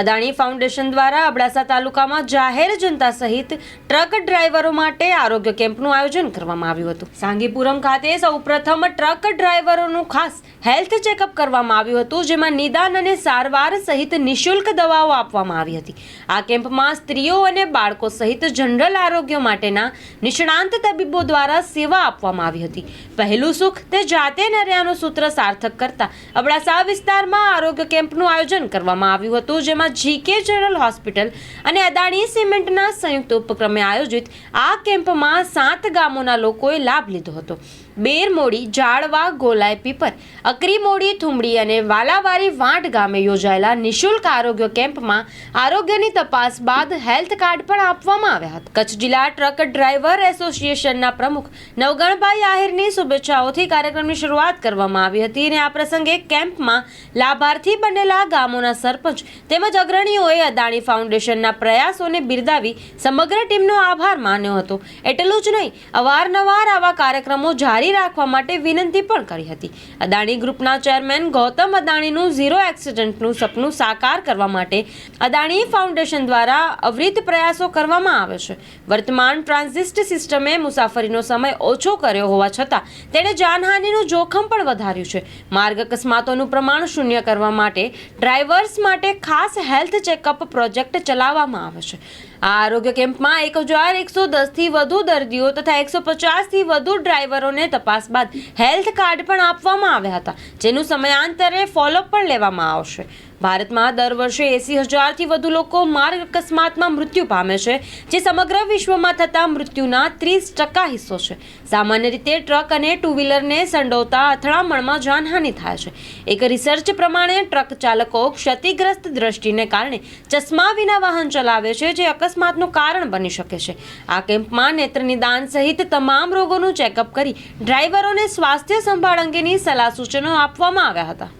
Adani foundation દ્વારા અબડાસા તાલુકામાં જાહેર જનતા સહિત ટ્રક ડ્રાઈવરો માટે આરોગ્ય કેમ્પનું આયોજન કરવામાં આવ્યું હતું. સાંગીપુરમ ખાતે સૌપ્રથમ ટ્રક ડ્રાઈવરોનું ખાસ હેલ્થ ચેકઅપ કરવામાં આવ્યું હતું, જેમાં નિદાન અને સારવાર સહિત નિઃશુલ્ક દવાઓ આપવામાં આવી હતી. આ કેમ્પમાં સ્ત્રીઓ અને બાળકો સહિત જનરલ આરોગ્ય માટેના નિષ્ણાંત તબીબો દ્વારા સેવા આપવામાં આવી હતી. પહેલું સુખ, તે જાતે નર્યાનું સૂત્ર સાર્થક કરતા અબડાસા વિસ્તારમાં આરોગ્ય કેમ્પનું આયોજન કરવામાં આવ્યું હતું, જેમાં જીકે જનરલ હોસ્પિટલ અને અદાણી સિમેન્ટના સંયુક્ત ઉપક્રમે આયોજિત આ કેમ્પમાં સાત ગામોના લોકોએ લાભ લીધો હતો. બેરમોડી જાળવા ગોલાય પીપર અકરીમોડી થુમડી અને વાલાવારી વાંટ ગામે યોજાયેલા નિઃશુલ્ક આરોગ્ય કેમ્પમાં આરોગ્યની તપાસ બાદ હેલ્થ કાર્ડ પણ આપવામાં આવ્યા હતા. કચ્છ જિલ્લા ટ્રક ડ્રાઈવર એસોસિએશનના પ્રમુખ નવગણભાઈ આહિરની શુભેચ્છાઓથી કાર્યક્રમની શરૂઆત કરવામાં આવી હતી અને આ પ્રસંગે કેમ્પમાં લાભાર્થી બનેલા ગામોના સરપંચ તેમજ અગ્રણીઓએ અદાણી ફાઉન્ડેશનના પ્રયાસોને બિરદાવી સમગ્ર ટીમનો આભાર માન્યો હતો. એટલું જ નહીં, અવારનવાર આવા કાર્યક્રમો જારી રાખવા માટે વિનંતી પણ કરી હતી. અદાણી ગ્રુપના ચેરમેન ગૌતમ અદાણીનું ઝીરો એક્સિડન્ટનું સપનું સાકાર કરવા માટે અદાણી ફાઉન્ડેશન દ્વારા અવિરત પ્રયાસો કરવામાં આવે છે. વર્તમાન ટ્રાન્ઝિસ્ટ સિસ્ટમે મુસાફરીનો સમય ઓછો કર્યો હોવા છતાં તેણે જાનહાનિનું જોખમ પણ વધાર્યું છે. માર્ગ અકસ્માતોનું પ્રમાણ શૂન્ય કરવા માટે ડ્રાઈવર્સ માટે ખાસ હેલ્થ ચેકઅપ પ્રોજેક્ટ ચલાવવામાં આવે છે. આ આરોગ્ય કેમ્પમાં એક હજાર એકસો દસથી વધુ દર્દીઓ તથા એકસો પચાસથી વધુ ડ્રાઈવરોને તપાસ બાદ હેલ્થ કાર્ડ પણ આપવામાં આવ્યા હતા જેનું સમયાંતરે ફોલોઅપ પણ લેવામાં આવશે. ભારતમાં દર વર્ષે એસી હજારથી વધુ લોકો માર્ગ અકસ્માતમાં મૃત્યુ પામે છે, જે સમગ્ર વિશ્વમાં થતા મૃત્યુના ત્રીસ ટકા હિસ્સો છે. સામાન્ય રીતે ટ્રક અને ટુ વ્હીલરને સંડોવતા અથડામણમાં જાનહાનિ થાય છે. એક રિસર્ચ પ્રમાણે, ટ્રક ચાલકો ક્ષતિગ્રસ્ત દ્રષ્ટિને કારણે ચશ્મા વિના વાહન ચલાવે છે, જે અકસ્માતનું કારણ બની શકે છે. આ કેમ્પમાં નેત્ર નિદાન સહિત તમામ રોગોનું ચેકઅપ કરી ડ્રાઈવરોને સ્વાસ્થ્ય સંભાળ અંગેની સલાહ સૂચનો આપવામાં આવ્યા હતા.